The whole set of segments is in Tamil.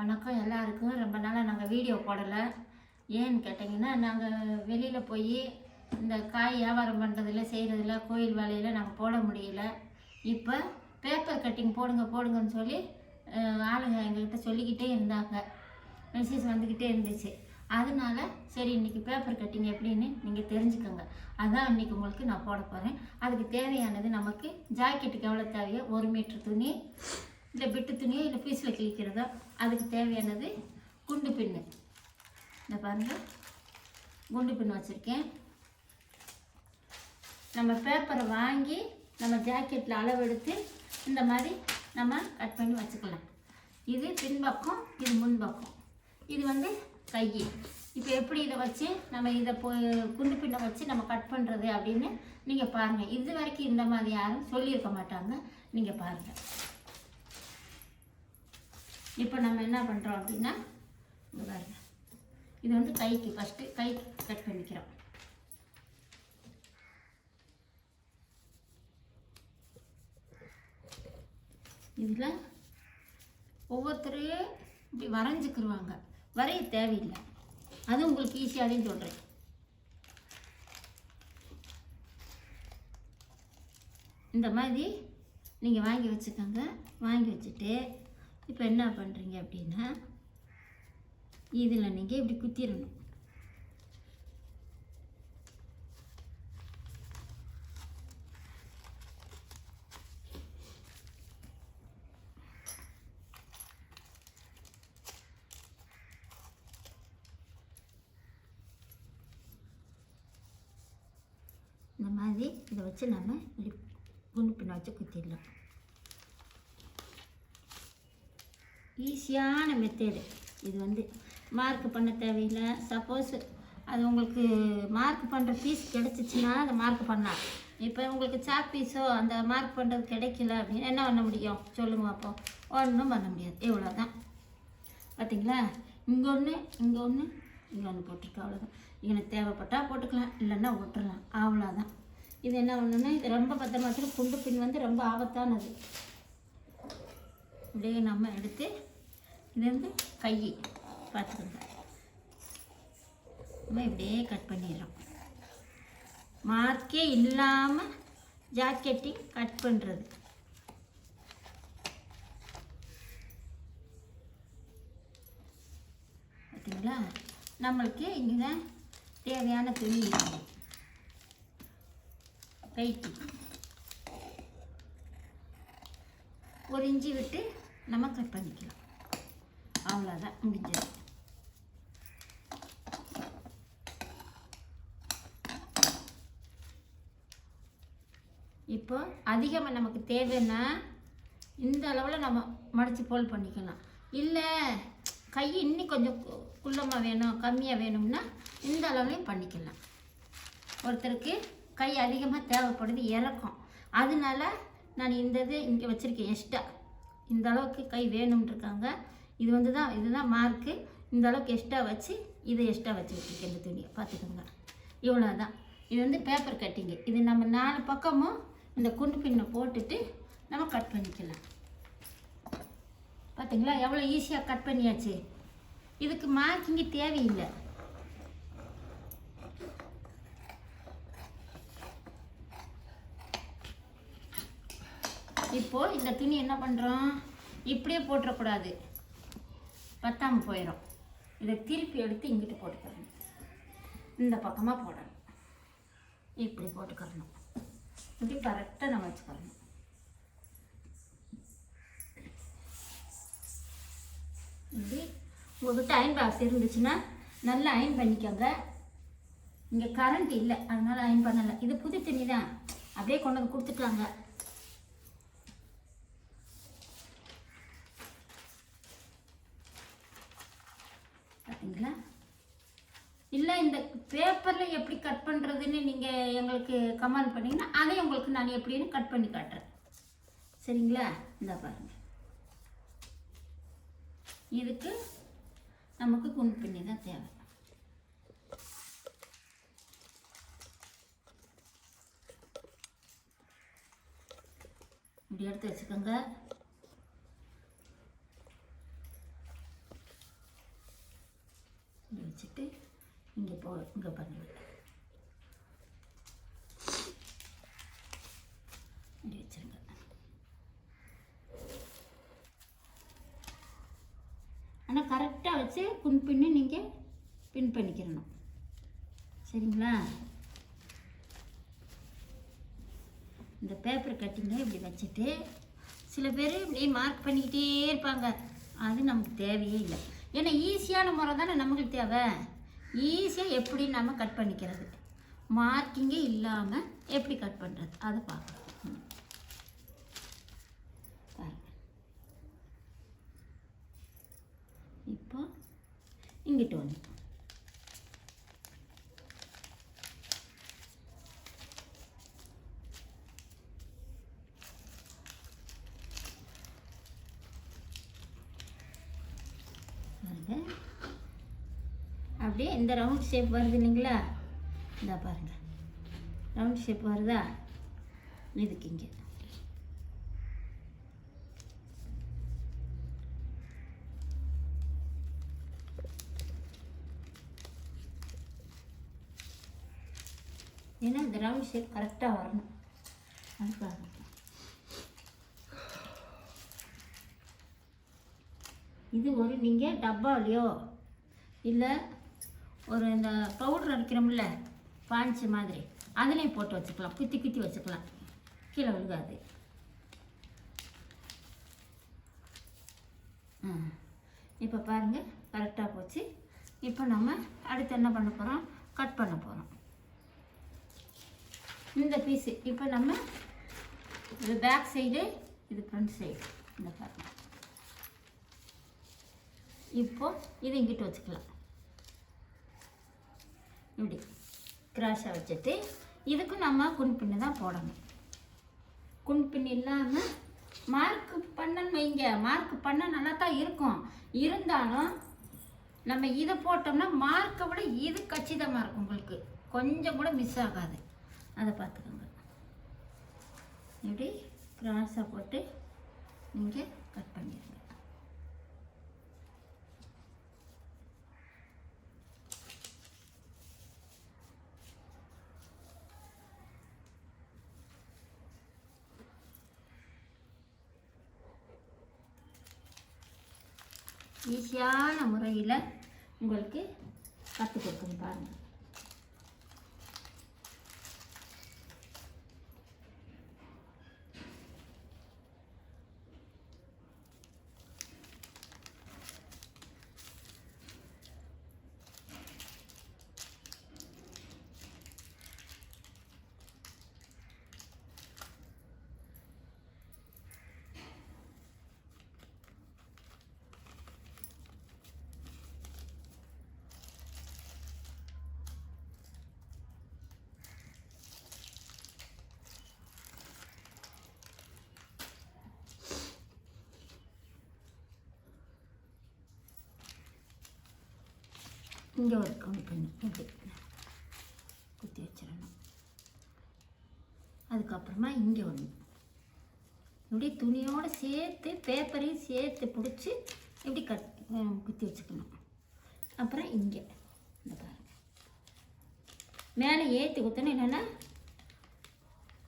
வணக்கம் எல்லாருக்கும். ரொம்ப நாளாக நாங்கள் வீடியோ போடலை. ஏன்னு கேட்டிங்கன்னா நாங்கள் வெளியில் போய் இந்த காய் வியாபாரம் பண்ணுறதுல செய்கிறதில்ல கோயில் வேலையில் நாங்கள் போட முடியல. இப்போ பேப்பர் கட்டிங் போடுங்க போடுங்கன்னு சொல்லி ஆளுங்க எங்கள்கிட்ட சொல்லிக்கிட்டே இருந்தாங்க. மெசேஜ் வந்துக்கிட்டே இருந்துச்சு. அதனால சரி இன்னைக்கு பேப்பர் கட்டிங் எப்படின்னு நீங்கள் தெரிஞ்சுக்கோங்க. அதான் இன்றைக்கி உங்களுக்கு நான் போட போகிறேன் அதுக்கு தேவையானது நமக்கு ஜாக்கெட்டுக்கு எவ்வளோ தேவையோ ஒரு மீட்ரு துணி இல்லை பிட்டு துணியோ இல்லை பீஸில் கிழிக்கிறதோ? அதுக்கு தேவையானது குண்டு பின்னு. இந்த பாருங்கள் குண்டு பின் வச்சுருக்கேன். நம்ம பேப்பரை வாங்கி நம்ம ஜாக்கெட்டில் அளவெடுத்து இந்த மாதிரி நம்ம கட் பண்ணி வச்சுக்கலாம். இது பின்பக்கம் இது முன்பக்கம். இது வந்து கை. இப்போ எப்படி இதை வச்சு நம்ம இதை போ குண்டு பின்னை வச்சு நம்ம கட் பண்ணுறது அப்படின்னு நீங்கள் பாருங்கள் இது வரைக்கும் இந்த மாதிரி யாரும் சொல்லியிருக்க மாட்டாங்க. நீங்கள் பாருங்கள் இப்போ நம்ம என்ன பண்ணுறோம் அப்படின்னா பாருங்க. இது வந்து கைக்கு ஃபஸ்ட்டு கைக்கு கட் பண்ணிக்கிறோம். இதில் ஒவ்வொருத்தரும் இப்படி வரைஞ்சிக்கிருவாங்க. வரைய தேவையில்லை. அது உங்களுக்கு ஈஸியாகவே சொல்கிறேன் இந்த மாதிரி நீங்கள் வாங்கி வச்சுக்கோங்க. வாங்கி வச்சுட்டு இப்போ என்ன பண்ணுறீங்க அப்படின்னா இதில் நீங்கள் இப்படி குத்திடணும். இந்த மாதிரி இதை வச்சு நம்ம இப்படி குண்டு பின்ன வச்சு குத்திடலாம். ஈஸியான மெத்தேடு இது வந்து மார்க் பண்ண தேவையில்லை. சப்போஸ் அது உங்களுக்கு மார்க் பண்ணுற பீஸ் கிடச்சிச்சின்னா அதை மார்க் பண்ணலாம். இப்போ உங்களுக்கு சாக் பீஸோ அந்த மார்க் பண்ணுறது கிடைக்கல அப்படின்னு என்ன பண்ண முடியும்? சொல்லுங்க அப்போ ஒன்றும் பண்ண முடியாது. இவ்வளோ தான் பார்த்தீங்களா இங்கே ஒன்று இங்கே ஒன்று இங்கே ஒன்று போட்டிருக்கு. அவ்வளோதான் எனக்கு தேவைப்பட்டால் போட்டுக்கலாம். இல்லைன்னா விட்டுறலாம். அவ்வளோதான் இது என்ன ஒன்றுன்னா இது ரொம்ப பத்திரமா குண்டு பின் வந்து ரொம்ப ஆபத்தானது. இப்படியே நம்ம எடுத்து இது வந்து கை பார்த்துக்கோங்க. நம்ம இப்படியே கட் பண்ணிடுறோம் மார்க்கே இல்லாமல் ஜாக்கெட்டிங் கட் பண்ணுறது பார்த்தீங்களா நம்மளுக்கு இங்கே தான் தேவையான துணி. இருக்குது கைக்கு ஒரு இஞ்சி விட்டு நம்ம கட் பண்ணிக்கலாம். அவ்வளோதான் முடிஞ்சது. இப்போ அதிகமாக நமக்கு தேவைன்னா இந்த அளவில் நம்ம மடித்து போல் பண்ணிக்கலாம். இல்லை கை இன்னும் கொஞ்சம் கு- குள்ளமாக வேணும் கம்மியாக வேணும்னா இந்த அளவுலையும் பண்ணிக்கலாம். ஒருத்தருக்கு கை அதிகமாக தேவைப்படுது இறக்கும். அதனால நான் இந்த இது இங்கே வச்சுருக்கேன் எக்ஸ்ட்ரா இந்த அளவுக்கு கை வேணும்னு இருக்காங்க. இது வந்து தான் இதுதான் மார்க்கு இந்த அளவுக்கு எக்ஸ்ட்ரா வச்சு இதை எக்ஸ்ட்ரா வச்சு வச்சுருக்கேன் இந்த துணியை. பார்த்துக்கோங்க. இவ்வளோ தான் இது வந்து பேப்பர் கட்டிங்கு இது நம்ம நாலு பக்கமும் இந்த குண்டு பின்னை போட்டுட்டு நம்ம கட் பண்ணிக்கலாம். பார்த்தீங்களா? எவ்வளோ ஈஸியாக கட் பண்ணியாச்சு. இதுக்கு மார்க்கிங்கு தேவையில்லை. இப்போது இந்த துணி என்ன பண்ணுறோம் இப்படியே போட்டுறக்கூடாது. பத்தாம போயிடும் இதை திருப்பி எடுத்து இங்கிட்டு போட்டுக்கிறணும் இந்த பக்கமாக போடணும். இப்படி போட்டுக்கிறணும் இப்படி கரெக்டாக நம்ம வச்சுக்கிறணும் இப்படி உங்கள்கிட்ட அயன் பாக்ஸ் இருந்துச்சுன்னா நல்லா அயன் பண்ணிக்கோங்க. இங்கே கரண்ட் இல்லை. அதனால அயன் பண்ணலை. இது புது துணி தான். அப்படியே கொண்டு வந்து கொடுத்துட்டாங்க பார்த்தீங்களா இல்லை இந்த பேப்பரில் எப்படி கட் பண்ணுறதுன்னு நீங்கள் எங்களுக்கு கமெண்ட் பண்ணிங்கன்னா அதை உங்களுக்கு நான் எப்படின்னு கட் பண்ணி காட்டுறேன். சரிங்களா? இந்த பாருங்கள் இதுக்கு நமக்கு குண்டு பின்னி தான் தேவை. இப்படி எடுத்து வச்சுக்கோங்க. வச்சுட்டு இங்கே போ இங்கே பண்ணுவேன் இப்படி வச்சுருங்க. ஆனால் கரெக்டாக வச்சு குன் பின்னு நீங்கள் பின் பண்ணிக்கிறணும் சரிங்களா? இந்த பேப்பர் கட்டிங்கை இப்படி வச்சுட்டு சில பேர் இப்படி மார்க் பண்ணிக்கிட்டே இருப்பாங்க. அது நமக்கு தேவையே இல்லை. ஏன்னா ஈஸியான முறை தானே நம்மளுக்கு தேவை. ஈஸியாக எப்படி நம்ம கட் பண்ணிக்கிறது? மார்க்கிங்கே இல்லாமல் எப்படி கட் பண்ணுறது அதை பார்க்கலாம். ம். இப்போ இங்கிட்டு ஒன்று பாருங்க அப்படியே இந்த ரவுண்ட் ஷேப் வருது இல்லைங்களா? இந்த பாருங்க. ரவுண்ட் ஷேப் வருதா? இதுக்கு இங்கே. ஏன்னா இந்த ரவுண்ட் ஷேப் கரெக்டாக வரணும். அதுக்காக இது ஒரு நீங்கள் டப்பாவிலையோ இல்லை ஒரு இந்த பவுடர் அடிக்கிறோம்ல பாஞ்சு மாதிரி அதுலேயும் போட்டு வச்சுக்கலாம். குத்தி குத்தி வச்சுக்கலாம். கீழே விழுகாது. இப்போ பாருங்கள் கரெக்டாக போச்சு. இப்போ நம்ம அடுத்து என்ன பண்ண போகிறோம் கட் பண்ண போகிறோம் இந்த பீஸு இப்போ நம்ம இது பேக் சைடு இது ஃப்ரண்ட் சைடு இந்த பாருங்க. இப்போ இது இங்கிட்டு வச்சுக்கலாம். இப்படி கிராஷாக வச்சுட்டு இதுக்கும் நம்ம குன்பின்னு தான் போடணும். குன்பின் இல்லாமல் மார்க் பண்ணணும் வைங்க. மார்க் பண்ண நல்லா தான் இருக்கும். இருந்தாலும் நம்ம இதை போட்டோம்னா மார்க்கை விட இது கச்சிதமாக இருக்கும் உங்களுக்கு. கொஞ்சம் கூட மிஸ் ஆகாது. அதை பார்த்துக்கோங்க. இப்படி கிராஸாக போட்டு நீங்கள் கட் பண்ணிடுங்க. ஈஸியான முறையில் உங்களுக்கு கற்றுக் கொடுக்குங்க பாருங்கள் இங்கே ஒரு கவுண்ட் பண்ணி இப்படி குத்தி வச்சிடணும். அதுக்கப்புறமா இங்கே ஒன்று இப்படி துணியோடு சேர்த்து பேப்பரையும் சேர்த்து பிடிச்சி இப்படி கட் குத்தி வச்சுக்கணும். அப்புறம் இங்கே. இந்த பாருங்கள் மேலே ஏற்றி குத்தணும். என்னென்னா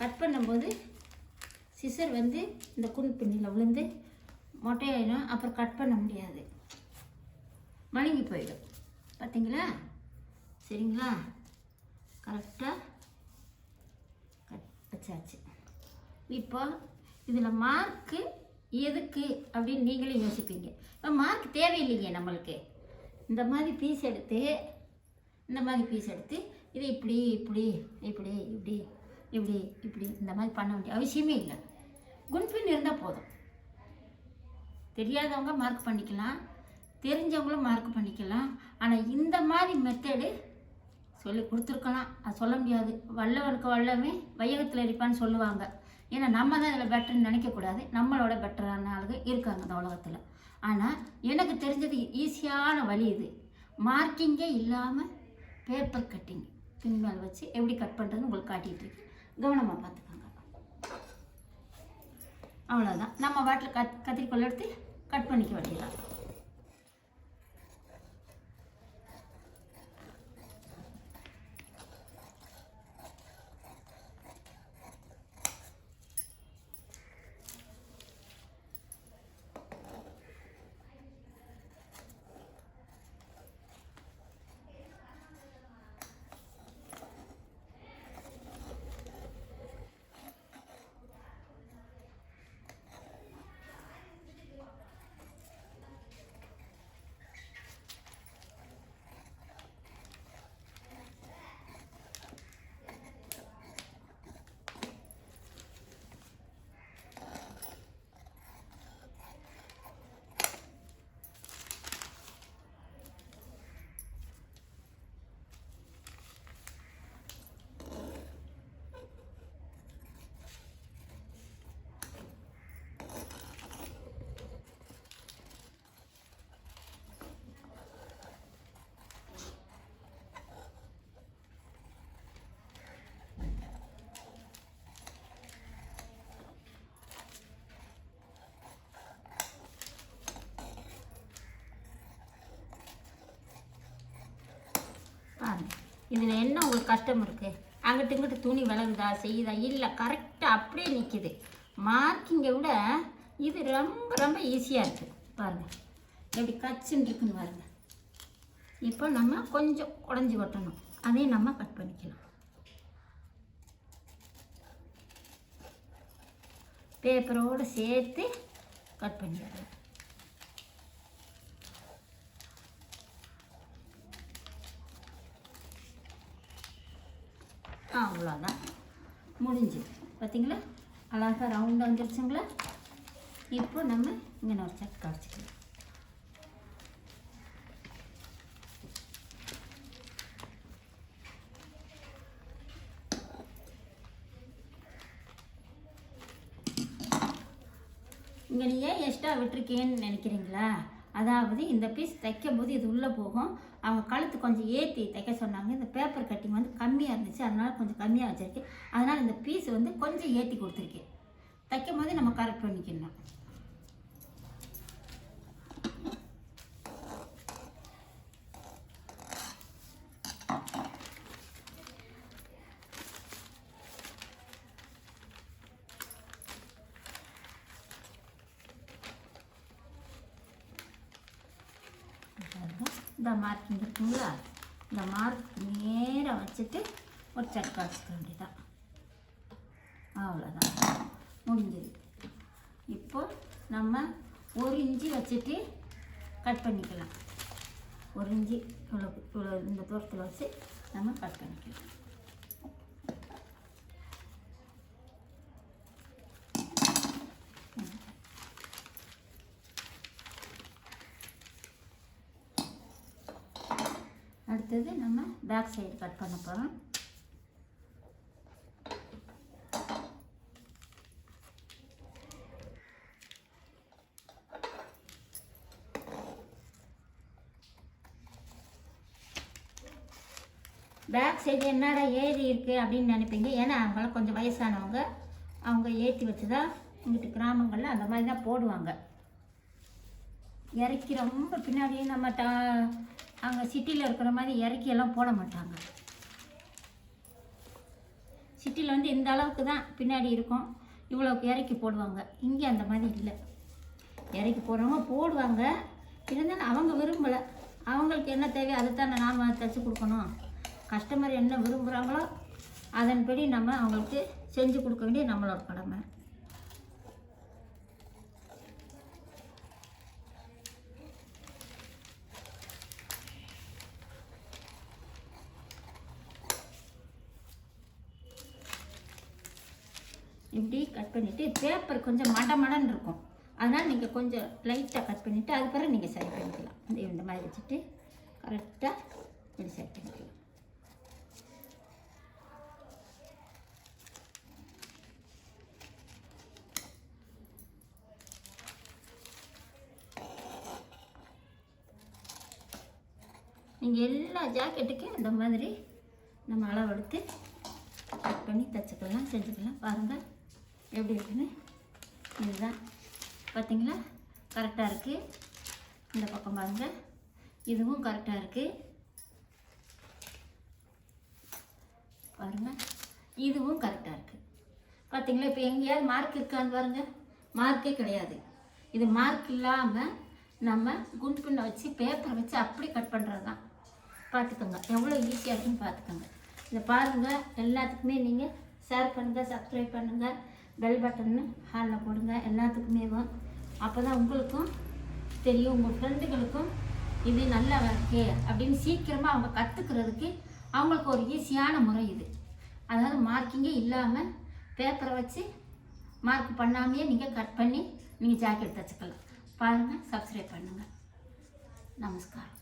கட் பண்ணும்போது சிசர் வந்து இந்த குண் பின்னில் விழுந்து மொட்டையாயிடும். அப்புறம் கட் பண்ண முடியாது. மழுங்கி போயிடும். பார்த்தீங்களா சரிங்களா? கரெக்டாக கட் வச்சாச்சு. இப்போ இதில் மார்க்கு எதுக்கு அப்படின்னு நீங்களே யோசிப்பீங்க. இப்போ மார்க் தேவையில்லைங்க நம்மளுக்கு. இந்த மாதிரி பீஸ் எடுத்து இந்த மாதிரி பீஸ் எடுத்து இது இப்படி இப்படி இப்படி இப்படி இப்படி இப்படி இந்த மாதிரி பண்ண வேண்டிய அவசியமே இல்லை. குன்பின் இருந்தால் போதும். தெரியாதவங்க மார்க் பண்ணிக்கலாம். தெரிஞ்சவங்களும் மார்க் பண்ணிக்கலாம். ஆனால் இந்த மாதிரி மெத்தடு சொல்லி கொடுத்துருக்கலாம். அது சொல்ல முடியாது. வல்லவனுக்கு வல்லமே வையகத்தில் இருப்பான்னு சொல்லுவாங்க. ஏன்னா நம்ம தான் இதில் பெட்டர்னு நினைக்கக்கூடாது நம்மளோட பெட்டரான ஆளுங்க இருக்காங்க இந்த உலகத்தில். ஆனால் எனக்கு தெரிஞ்சது ஈஸியான வழி இது. மார்க்கிங்கே இல்லாமல் பேப்பர் கட்டிங் பின்மேல் வச்சு எப்படி கட் பண்ணுறதுன்னு உங்களுக்கு காட்டிகிட்ருக்கு கவனமாக பார்த்துக்கோங்க. அவ்வளோதான் நம்ம வாட்டில் கத் கத்திரிக்கோல் எடுத்து கட் பண்ணிக்க வேண்டியதான் இதில் என்ன உங்களுக்கு கஷ்டம் இருக்குது அங்கிட்டு இங்கிட்டு துணி விலகுதா செய்யுதா? இல்லை கரெக்டாக அப்படியே நிற்கிது மார்க்கிங்கை விட இது ரொம்ப ரொம்ப ஈஸியாக இருக்குது பாருங்கள் எப்படி கச்சுன்னு இருக்குன்னு பாருங்கள் இப்போ நம்ம கொஞ்சம் உடஞ்சி கொட்டணும். அதையும் நம்ம கட் பண்ணிக்கலாம். பேப்பரோடு சேர்த்து கட் பண்ணிடலாம் ஆ அவ்வளோதான் முடிஞ்சு. பார்த்தீங்களா அழகாக ரவுண்டாக வந்துருச்சுங்களா? இப்போ நம்ம இங்கே ஒரு சட் காய்ச்சிக்கலாம் இங்கே நீங்கள் எக்ஸ்ட்ரா விட்டுருக்கேன்னு நினைக்கிறீங்களா? அதாவது இந்த பீஸ் தைக்கும் போது இது உள்ளே போகும். அவங்க கழுத்து கொஞ்சம் ஏற்றி தைக்க சொன்னாங்க. இந்த பேப்பர் கட்டிங் வந்து கம்மியாக இருந்துச்சு. அதனால் கொஞ்சம் கம்மியாக வச்சுருக்கேன். அதனால் இந்த பீஸ் வந்து கொஞ்சம் ஏற்றி கொடுத்துருக்கேன். தைக்கும் போது நம்ம கரெக்ட் பண்ணிக்கணும் பாருங்க. இந்த மார்க்கிங் இருக்குங்களா இந்த மார்க் நேராக வச்சுட்டு ஒரு சட்கா வச்சுக்க வேண்டியதான் அவ்வளோதான் முடிஞ்சது. இப்போ நம்ம ஒரு இஞ்சி வச்சுட்டு கட் பண்ணிக்கலாம். ஒரு இஞ்சி இவ்வளோ இவ்வளோ இந்த தூரத்தில் வச்சு நம்ம கட் பண்ணிக்கலாம். அடுத்தது நம்ம பேக் சைடு கட் பண்ண போகிறோம் பேக் சைடு என்னடா ஏறி இருக்குது அப்படின்னு நினைப்பீங்க. ஏன்னா அவங்களாம் கொஞ்சம் வயசானவங்க அவங்க ஏற்றி வச்சு தான் இங்கிட்டு கிராமங்களில் அந்த மாதிரி தான் போடுவாங்க. இறக்கி ரொம்ப பின்னாடியே நம்ம ட அங்கே சிட்டியில் இருக்கிற மாதிரி இறக்கியெல்லாம் போட மாட்டாங்க. சிட்டியில் வந்து இந்த அளவுக்கு தான் பின்னாடி இருக்கும். இவ்வளோக்கு இறக்கி போடுவாங்க. இங்கே அந்த மாதிரி இல்லை. இறக்கி போடுறவங்க போடுவாங்க. இருந்தாலும் அவங்க விரும்பலை. அவங்களுக்கு என்ன தேவையோ அதை தானே நாம் தைச்சி கொடுக்கணும். கஸ்டமர் என்ன விரும்புகிறாங்களோ அதன்படி நம்ம அவங்களுக்கு செஞ்சு கொடுக்க வேண்டிய நம்மளோட கடமை. இப்படி கட் பண்ணிவிட்டு பேப்பர் கொஞ்சம் மட மடன்னு இருக்கும். அதனால் நீங்கள் கொஞ்சம் லைட்டாக கட் பண்ணிவிட்டு அது பிறகு நீங்கள் சரி பண்ணிக்கலாம். இந்த இந்த மாதிரி வச்சுட்டு கரெக்டாக இப்படி சரி பண்ணிக்கலாம். நீங்கள் எல்லா ஜாக்கெட்டுக்கும் இந்த மாதிரி நம்ம அளவெடுத்து கட் பண்ணி தைச்சிக்கலாம் செஞ்சுக்கலாம். பாருங்கள் எப்படி இருக்குன்னு? இதுதான். பார்த்தீங்களா? கரெக்டாக இருக்குது இந்த பக்கம் பாருங்கள் இதுவும் கரெக்டாக இருக்குது பாருங்கள் இதுவும் கரெக்டாக இருக்குது பார்த்தீங்களா? இப்போ எங்கேயாவது மார்க் இருக்கான்னு பாருங்கள் மார்க்கே கிடையாது. இது மார்க் இல்லாமல் நம்ம குண்டு பின்ன வச்சு பேப்பரை வச்சு அப்படி கட் பண்ணுறது தான் பார்த்துக்கோங்க எவ்வளோ ஈஸியாக இருக்குன்னு பார்த்துக்கோங்க. இதை பாருங்கள் எல்லாத்துக்குமே நீங்கள் ஷேர் பண்ணுங்கள் சப்ஸ்கிரைப் பண்ணுங்கள் பெல் பட்டன்னு ஹாலில் போடுங்க. எல்லாத்துக்குமே அப்போ தான் உங்களுக்கும் தெரியும். உங்கள் ஃப்ரெண்டுகளுக்கும் இது நல்லா இருக்கு அப்படின்னு சீக்கிரமாக அவங்க கற்றுக்கிறதுக்கு அவங்களுக்கு ஒரு ஈஸியான முறை இது. அதாவது மார்க்கிங்கே இல்லாமல் பேப்பரை வச்சு மார்க் பண்ணாமையே நீங்கள் கட் பண்ணி நீங்கள் ஜாக்கெட் தைச்சிக்கலாம். பாருங்கள் சப்ஸ்கிரைப் பண்ணுங்கள் நமஸ்காரம்.